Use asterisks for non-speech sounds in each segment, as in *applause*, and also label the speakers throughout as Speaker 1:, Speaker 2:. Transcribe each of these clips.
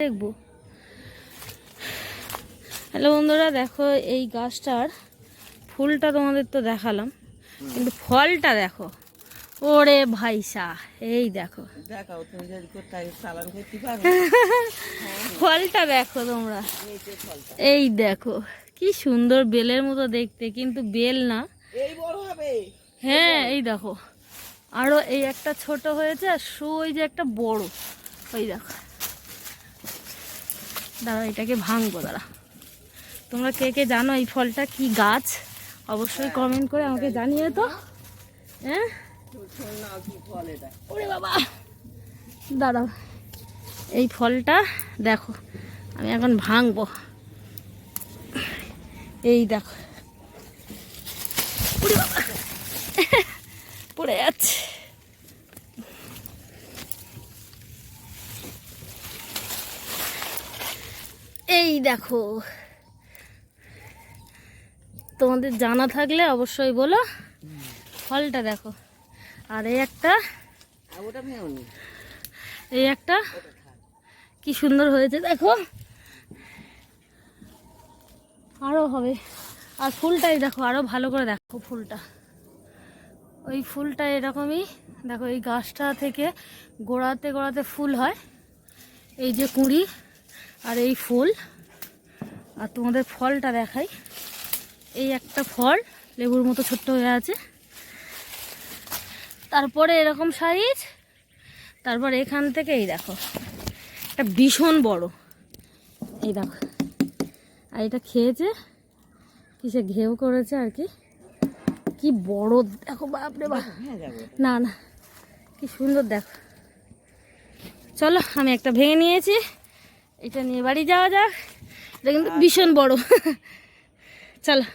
Speaker 1: দেখব। হ্যালো বন্ধুরা দেখো এই গাছটার ফুলটা তোমাদের তো দেখালাম কিন্তু ফলটা দেখো। ওরে ভাইসা এই দেখো। *laughs* ফলটা দেখো তোমরা। এই দেখো কি সুন্দর বেলের মতো দেখতে কিন্তু বেল না। হ্যাঁ এই দেখো। আরও এই একটা ছোট হয়েছে আর শু ওই যে একটা বড়। ওই দেখো। দাঁড়া এটাকে ভাঙবো, দাঁড়া। তোমরা কে কে জানো এই ফলটা কি গাছ? অবশ্যই কমেন্ট করে আমাকে জানিয়ে তো। হ্যাঁ বাবা! দাঁড়াও, এই ফলটা দেখো, আমি এখন ভাঙবো। এই দেখো। পড়ে যাচ্ছে। এই দেখো। তোমাদের জানা থাকলে অবশ্যই বলো। ফলটা দেখো। আর এই একটা এই একটা কি সুন্দর হয়েছে দেখো। আরও হবে। আর ফুলটাই দেখো আরও ভালো করে দেখো ফুলটা। ওই ফুলটা এরকমই দেখো এই গাছটা থেকে গোড়াতে গোড়াতে ফুল হয়। এই যে কুঁড়ি আর এই ফুল। আর তোমাদের ফলটা দেখাই। এই একটা ফল, লেবুর মতো ছোট্ট হয়ে আছে। তারপরে এরকম সাইজ, তারপর এখান থেকে এই দেখো, একটা ভীষণ বড়। এই দেখো, আর এটা খেয়েছে, কিসে ঘেউ করেছে আর কি। কি বড়, দেখো, বাপরে বাপ।
Speaker 2: হ্যাঁ
Speaker 1: না না, কি সুন্দর দেখো। চলো, আমি একটা ভেঙে নিয়েছি, এটা নিয়ে বাড়ি যাওয়া যাক। এটা কিন্তু ভীষণ বড়। চলো।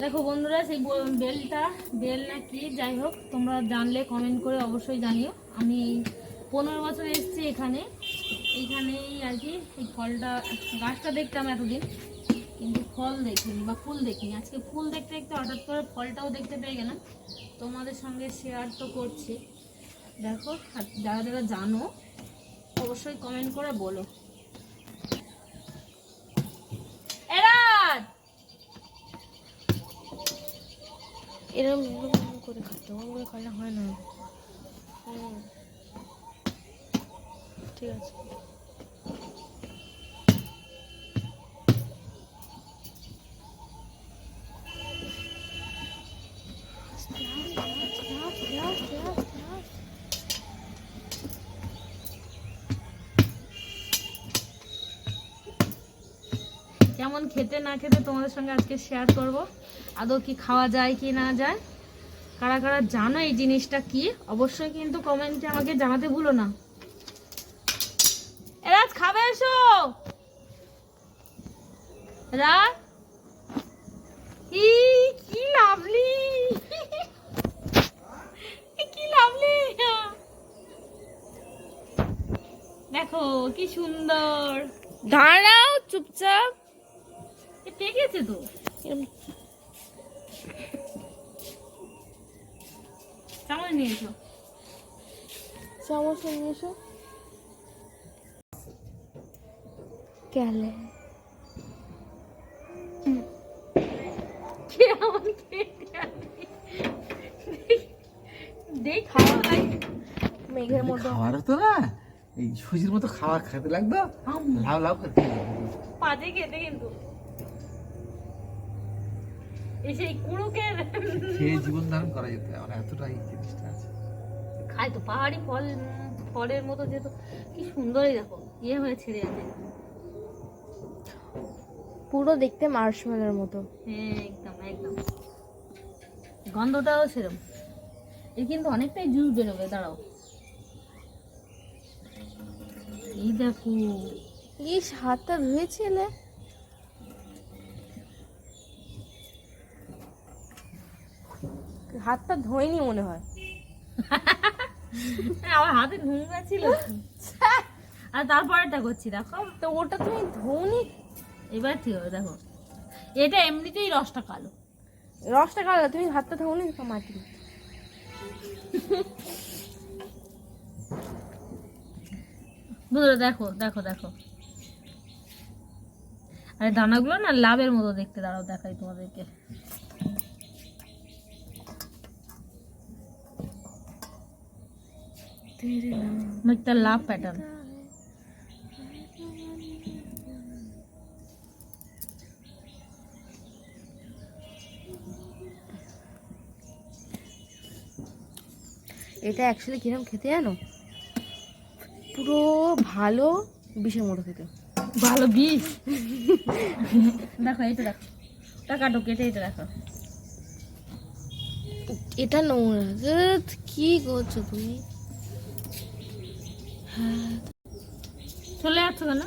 Speaker 1: দেখো বন্ধুরা সেই বেলটা বেল না কি যাই হোক তোমরা জানলে কমেন্ট করে অবশ্যই জানিও। আমি পনেরো বছর এসেছি এখানে। এইখানেই আর কি এই ফলটা গাছটা দেখতাম এতদিন কিন্তু ফল দেখিনি বা ফুল দেখিনি। আজকে ফুল দেখতে দেখতে হঠাৎ করে ফলটাও দেখতে পেয়ে গেলাম। তোমাদের সঙ্গে শেয়ার তো করছি। দেখো যারা যারা জানো অবশ্যই কমেন্ট করে বলো।
Speaker 3: এরকম করে খাচ্ছে ওরকম করে খাটলে হয় না হুম। ঠিক আছে
Speaker 1: কেমন খেতে না খেতে তোমাদের সঙ্গে আজকে শেয়ার করব। আদৌ কি খাওয়া যায় কি না যায়? কারা কারা জানো এই জিনিসটা কি? অবশ্যই কিন্তু কমেন্টে আমাকে জানাতে ভুলো না। এরাজ, খাবে এসো! রাত ই, কি লাভলি? কি লাভলি? দেখো, কি সুন্দর।
Speaker 3: দাঁড়াও, চুপচাপ।
Speaker 1: পেকেছে তো। চামচ নিয়ে এসো
Speaker 3: চামচ নিয়ে এসো গেলে
Speaker 1: খেতে
Speaker 3: মেঘের মতো।
Speaker 4: খাওয়ার হতো না এই সুজির মতো খাবার খেতে লাগতো লাভ লাভ করতে
Speaker 1: পাজে খেতে কিন্তু। এই সেই কুড়ুকের
Speaker 4: খেয়ে জীবন ধারণ করা যেত আমার এতটাই জিনিসটা আছে।
Speaker 1: খায় তো পাহাড়ি ফল ফলের মতো যেহেতু কি সুন্দরই দেখো ইয়ে হয়ে ছেড়ে আছে
Speaker 3: পুরো দেখতে মার্শমেলের মতো।
Speaker 1: হ্যাঁ একদম একদম। গন্ধটাও সেরম। এর কিন্তু অনেকটাই জুস বেরোবে দাঁড়াও। এই দেখো।
Speaker 3: ইস হাতটা ধুয়েছিলে? হাতটা ধোয়নি মনে হয়। *laughs*
Speaker 1: আমার হাতে নোংরা ছিল। *laughs* আর তারপরেটা করছি দেখো।
Speaker 3: তো ওটা তুমি ধোনি?
Speaker 1: এবার ঠিক হবে দেখো। এটা এমনিতেই রসটা কালো।
Speaker 3: রসটা কালো তুমি হাতটা ধোনি? মাটি
Speaker 1: বন্ধুরা দেখো দেখো দেখো। আরে দানাগুলো না লাভের মতো দেখতে দাঁড়াও দেখাই তোমাদেরকে। একটা লাভ প্যাটার্ন
Speaker 3: এটা অ্যাকচুয়ালি কিরম খেতে জানো? পুরো ভালো বিষের মতো খেতে।
Speaker 1: ভালো বিষ? দেখো এইটা দেখো। ওটা কাটো এটা দেখো।
Speaker 3: এটা নোংরা। কি করছ তুমি?
Speaker 1: চলে যাচ্ছ কেন?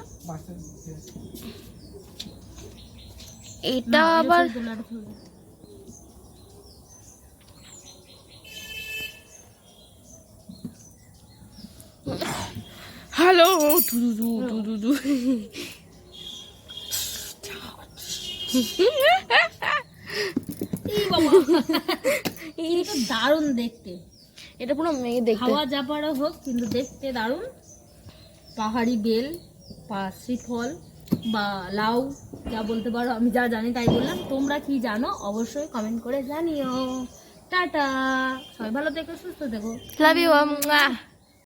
Speaker 3: এটা আবার। হ্যালো
Speaker 1: দারুণ দেখতে।
Speaker 3: এটা পুরো মেয়ে দেখতে।
Speaker 1: খাওয়া জাপারও হোক কিন্তু দেখতে দারুণ। পাহাড়ি বেল বা শ্রীফল বা লাউ যা বলতে পারো আমি যা জানি তাই বললাম। তোমরা কি জানো অবশ্যই কমেন্ট করে জানিও। টাটা! সবাই ভালো থেকো সুস্থ থেকো।
Speaker 3: Love you